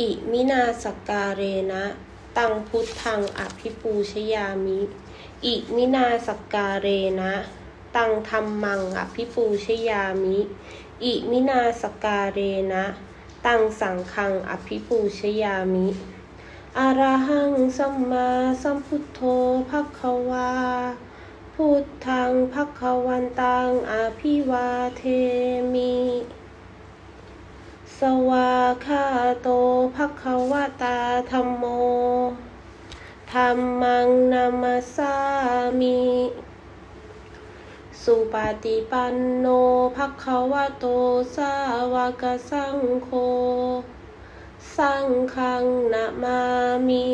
อิมินาสกการเรนะ ตังพุทธังอภิปูชยามิ อิมินาสกการเรนะ ตังธรรมังอภิปูชยามิ อิมินาสกการเรนะ ตังสังฆังอภิปูชยามิอะระหังสัมมาสัมพุทโธภะคะวาพุทธังภะคะวันตังอภิวาเทมิ สวาคาโตภะคะวตาธัมโมธัมมังนามัสามิ สุปฏิปันโนภะคะวโตสาวกสังโฆ สังฆังนะมามิ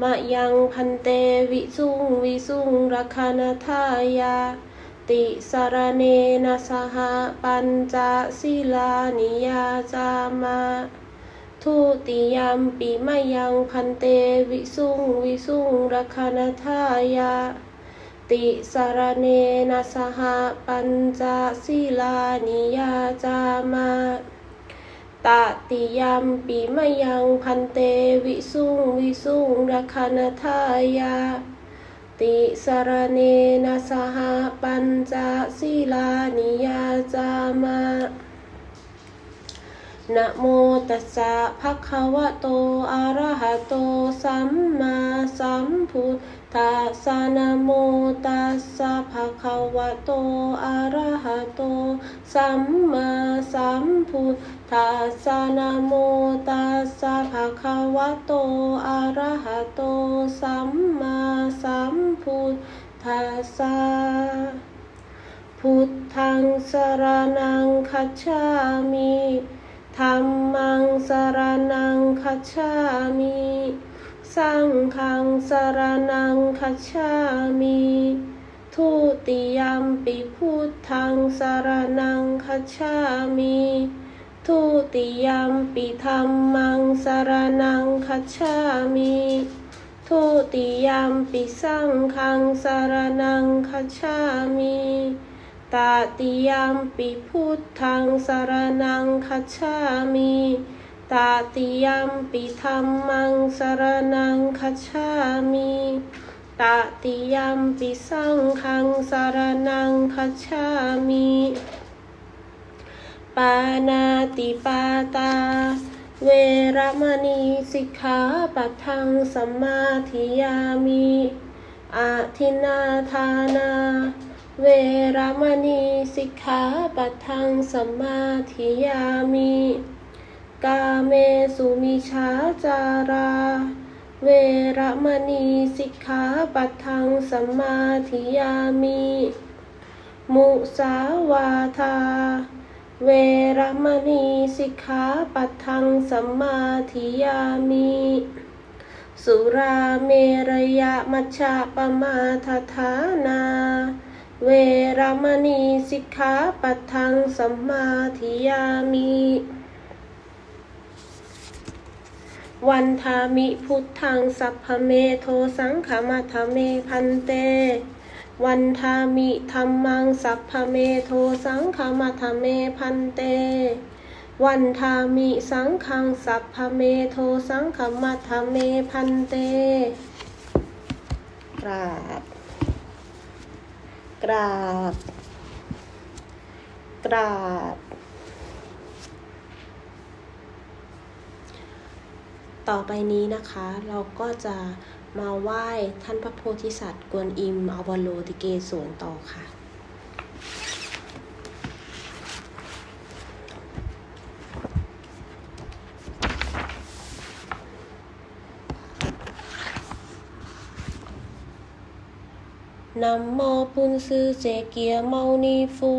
มะยังพันเตวิสุงวิสุงรักขณทายา ติสารเนนะสหปัญจศีลานิยาจามาทุติยมปีมยังพันเตวิสุงวิสุงรักขณทายาติสารเนนะสหปัญจศีลานิยาจามาตติยมปีมยังพันเตวิสุงวิสุงรักขณทายา ติสารเนนะสหปัญจศีลานิยาจามานะโมตัสสะภะคะวะโตอะระหะโตสัมมาสัมพุทธ สสะนะโมตัสสะภะคะวะโต อะระหะโต สัมมาสัมพุทธัสสะนะโมตัสสะภะคะวะโต อะระหะโต สัมมาสัมพุทธัสสะพุทธังสรนังคัจฉามิธัมมังสรนังคัจฉามิ สังฆังสารนังคัจฉามิทุติยมปิพุทธังสารนังคัจฉามิทุติยมปิธัมมังสารนังคัจฉามิทุติยมปิสังฆังสารนังคัจฉามิตาติยมปิพุทธังสารนังคัจฉามิ ตาติยมปิธรรมังสรนังคัจฉามิตาติยมปิสังฆังสรนังคัจฉามิปานาติปาตา เวรมณีสิกขาปัทังสมมาธิยามิอาทินาทานา เวรมณีสิกขาปัทังสมมาธิยามิ กาเมสุมิชาจารา เวรมณีสิกขาปัทังสมมาธิยามิ มุสาวาทา เวรมณีสิกขาปัทังสัมมาทิยามิ สุราเมรยะมัชฌะปมาทฐานา เวรมณีสิกขาปัทังสัมมาทิยามิ วันทามิพุทธังสัพพเมโทสังขมัทเมพันเต วันทามิธรรมังสัพพเมโทสังฆมัทเมพันเต วันทามิสังฆังสัพพเมโทสังฆมัทเมพันเตกราบ กราบ กราบ ต่อไปนี้นะคะ เราก็จะมาไหว้ท่านพระโพธิสัตว์ กวนอิมอวโลติเกศวนต่อค่ะ นัมโมปุนซือเสเกียเมานีฟู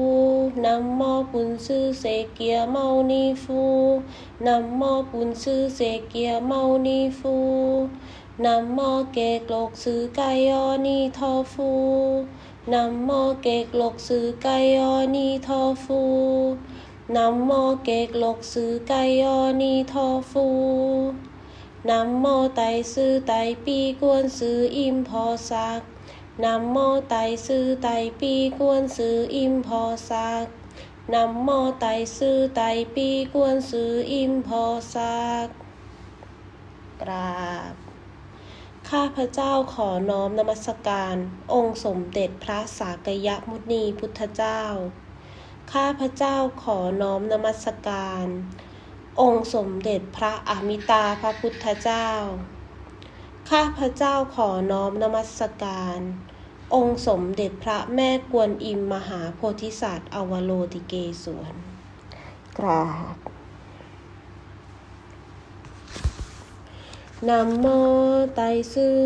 นัมโมปุนซือเสเกียเมานีฟูนัมโมปุนซือเสเกียเมานีฟูนัมโมเกกโลกซือกายอนีทอฟูนัมโมเกกโลกซือกายอนีทอฟูนัมโมเกกโลกซือกายอนีทอฟูนัมโมไตซือไตปีกวนซืออิมพอสัก นัมโมไตซื้อไตปีกวนซื้ออิมพอสักนัมโมไตซื้อไตปีกวนซื้ออิมพอสักกราบ ข้าพเจ้าขอน้อมนมัสการ องค์สมเด็จพระสากยมุนีพุทธเจ้า ข้าพเจ้าขอน้อมนมัสการ องค์สมเด็จพระอมิตาพระพุทธเจ้า ข้าพระเจ้าขอน้อมนมัสการ องค์สมเด็จพระแม่กวนอิมมหาโพธิสัตว์อวโลติเกศวนกราบนำโมไตซื่อ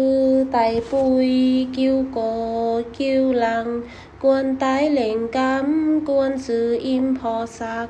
ไตปุย กิ้วโก กิ้วหลัง กวนไตเหล่งกำกวนซื้ออิมพอสัก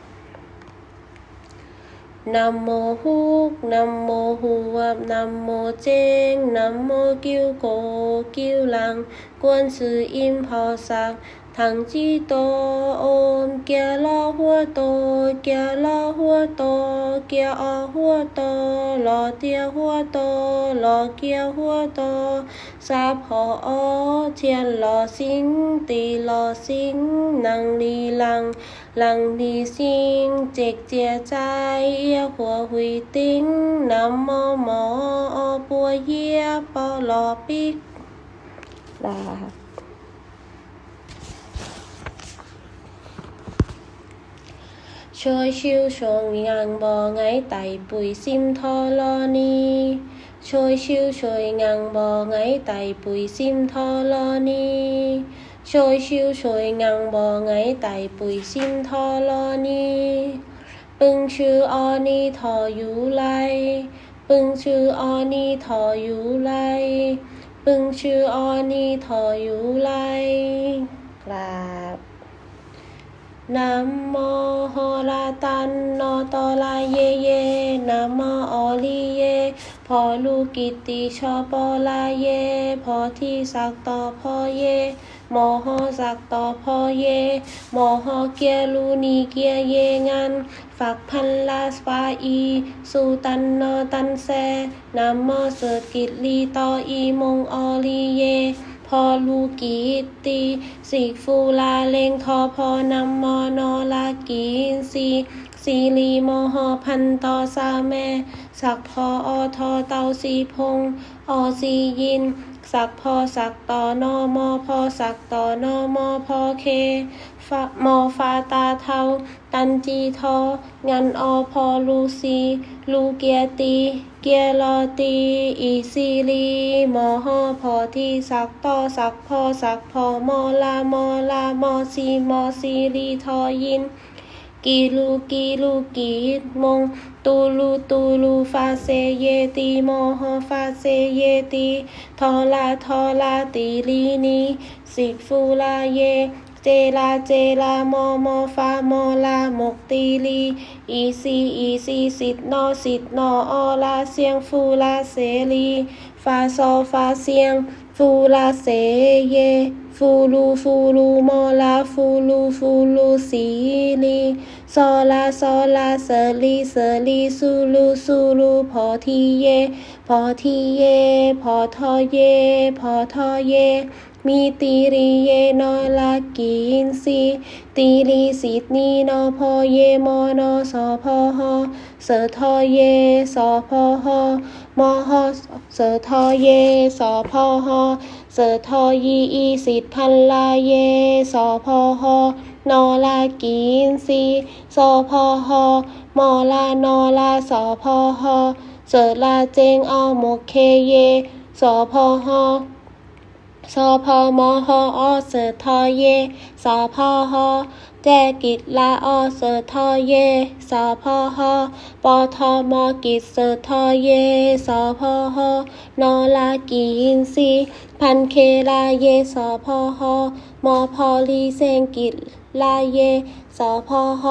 นัมโมฮุกนัมโมฮุกนำโมหูวับนำโมเจงนำโมกิวโกกิวลัง กวนซืออิมพอสักถังจีโตโอมเกียร์ลอหัวโตเกียร์ลอหัวโตเกียออหัวโตลอเตียหัวโตลอเกียหัวโตซาพออเทียนลอสิงตีลอสิงนังลีลัง หลังดีสิงเจกเจียใจหัวหุยติ้งน้ำมอหมอปัวเยียปอลอปิกลาช่วยชิวชงยังบอไงไตปุ๋ยซิมทอลอนีช่วยชิวช่วยยังบอไงไตปุ๋ยซิมทอลอนี ช่วยชิวช่วยยังบอไงไตปุ๋ยซิมทอลอนีปึงชื่อออนีทออยู่ไรปึงชื่อออนีทออยู่ไรปึงชื่อออนีทออยู่ไรกราบนะโมโหราตันโนตอลาเยเยนะโมออลีเย พอลูกกิตติชอปอลาเย พอที่สักต่อพอเย มอหอสักต่อพอเยมอหอเกียลูนีเกียเยงันฝักพันลาสปาอี สูตันนอตันแซนะโมเสดกิตลีต่ออีมงออลีเยพอลูกีตีสิกฟูลาเลงทอพอนำมอนอลากีนซีซีรีมอหอพันตอซาแม่ สักพออทอเตาสีพงออซียิน สักพอสักต่อนอมอพอสักต่อนอมอพอเคฟะมอฟาตาเทาตันจีทอ งันอพอลูซี ลูเกียตี เกียรอตี อีซีรีมอหอพอที่สักต่อสักพอสักพอมอลามอลามอซีมอซีรีทอยิน กีลูกีลูกีมงตูลูตูลูฟาเซเยตีโมหฟาเซเยตีทอลาทอลาตีลีนีสิกฟูลาเยเจลาเจลามอมอฟามอลาหมกตีลีอีซีอีซีสิทนอสิทนออลาเสียงฟูลาเสลีฟาซอฟาเสียงฟูลาเสเยฟูลูฟูลูมอลาฟูลูฟูลูสีลี ซอลาซอลาเสลีเสลีซูลูซูลูพอทีเย พอทีเย พอทอเย พอทอเย มีตีรีเยนอลากินซีตีรีสิทนีนอพอเยมอนอสอพอหอเสอทอเยสอพอหอมอหอเสอทอเยสอพอหอ เสทอยีอีสิทธันลาเย สอพอหอนอลากีนซีสอพอหอมอลานอลาสอพอหอเสลาเจงอาโมเคเย สอพอหอสพมหอเสทอเย สพห แจกิจลาอเสทอเยสพหปทมกิจเสทอเยสพหนลากีอินซีพันเคลาเยสพหมพลีเซงกิจลาเยสพห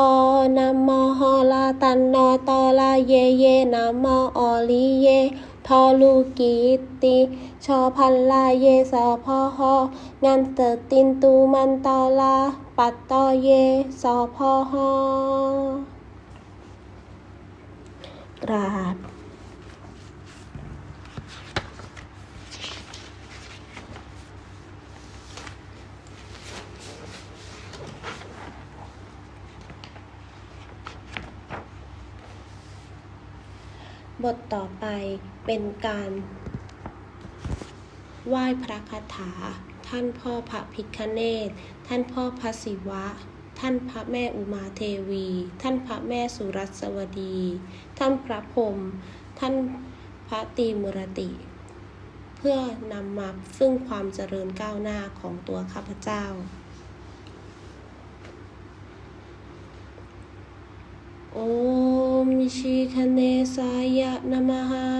นำมหลาตันนอตลาเยเยนมออลีเยทอลูกีติชอพันลาเยสพหองานเตตินตูมันตลา ปัตตเยสอพหอกราบบทต่อไปเป็นการไหว้พระคาถา ท่านพ่อพระพิคเนตท่านพ่อพระศิวะ ท่านพระแม่อุมาเทวี ท่านพระแม่สุรัสวดี ท่านพระพรมท่านพระตรีมุรติ เพื่อนำมาซึ่งความเจริญก้าวหน้าของตัวข้าพเจ้า โอมชิคเนสายะนมหา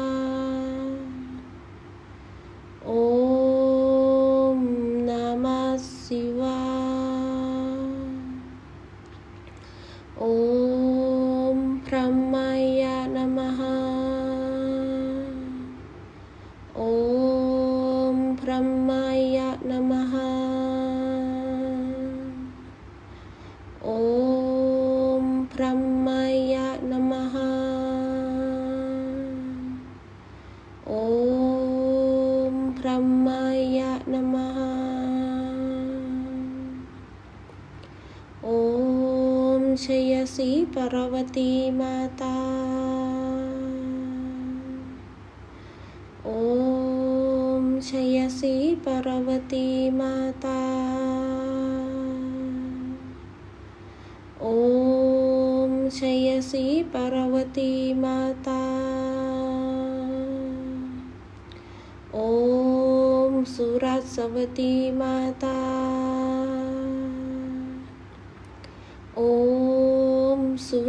ายะนมหาโอมชยสี มสุรัสวตีมาตาโอมสุ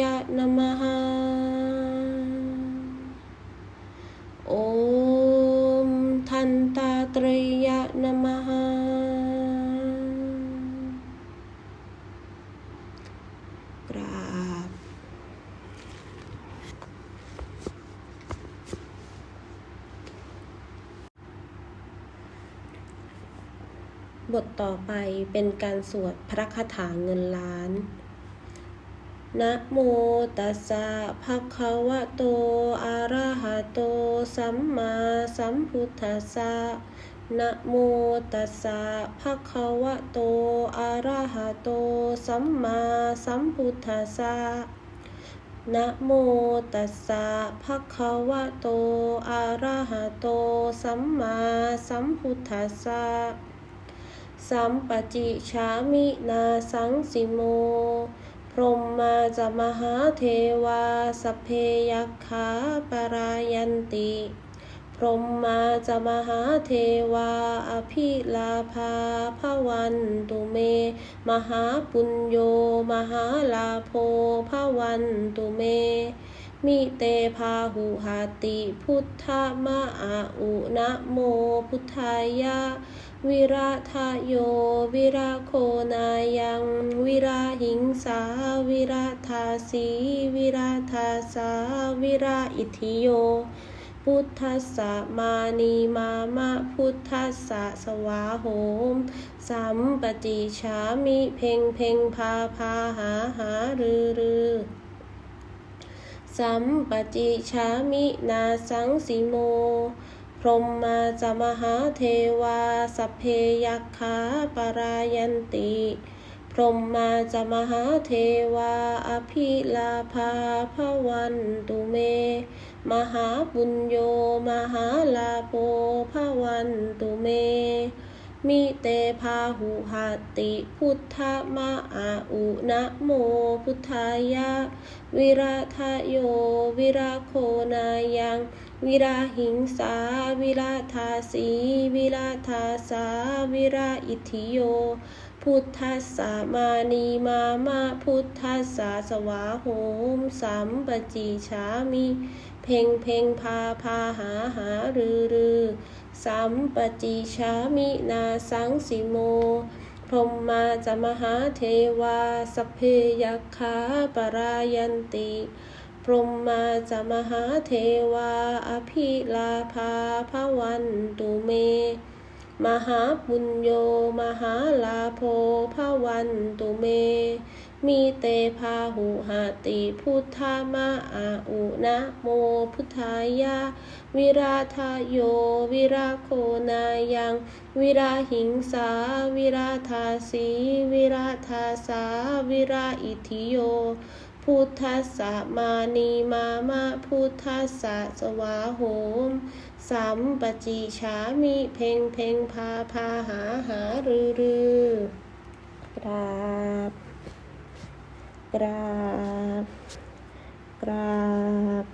ยะนมหาโอมทันตาตรยะนมหากราบบทต่อไปเป็นการสวดพระคาถาเงินล้าน นะโมตัสสะภะคะวะโต อะระหะโต สัมมาสัมพุทธัสสะนะโมตัสสะภะคะวะโต อะระหะโต สัมมาสัมพุทธัสสะนะโมตัสสะภะคะวะโต อะระหะโต สัมมาสัมพุทธัสสะสัมปจิชามินาสังสิโม พรหมาจะมหาเทวาสเพยัคขาปรายันติ พรหมาจะมหาเทวาอภิลาภาพวันตุเม มหาปุญโย มหาลาโภพวันตุเม มิเตพาหุหาติ พุทธมะอาอุนะโมพุทธายะ วิราทะโย วิราโคนายัง วิราหิงสา วิราทาสี วิราทาสา วิราอิทิโย พุทธัสสะมานีมามะพุทธัสสะสวาโหม สัมปติชามิเพ่งเพ่งพาพาหาหารือรือสัมปติชามินาสังสิโม พรหมาจะมหาเทวาสเพยัคขาปรายันติ พรหมมาจะมหาเทวาอภิลาภาพวันตุเม มหาบุญโยมหาลาโภพวันตุเม มิเตพาหุหติพุทธมะอาอุนะโมพุทธายะ วิราทะโยวิราโคนายัง วิราหิงสา วิราทาสี วิราทาสา วิราอิทิโย พุทธัสสะมานีมามาพุทธัสสะสวาโหมสัมปจิชามิ เพ่งเพ่งพาพาหาหารือรือสัมปจิชามินาสังสิโมพรมมาจะมหาเทวาสเพยัคขาปรายันติ พรหมมาจะมหาเทวา อภิลาภาพวันตุเม มหาปุญโย มหาลาโภพวันตุเม มีเตพาหุหติพุทธามะอาอุนะโมพุทธายะวิราทาโย วิราโคนายัง วิราหิงสา วิราทาสี วิราทาสา วิราอิทิโย พุทธัสสะมานีมามาพุทธัสสะสวาโหม สัมปจิชามิเพ่งเพ่งพาพาหาหารือรือกราบ กราบ กราบ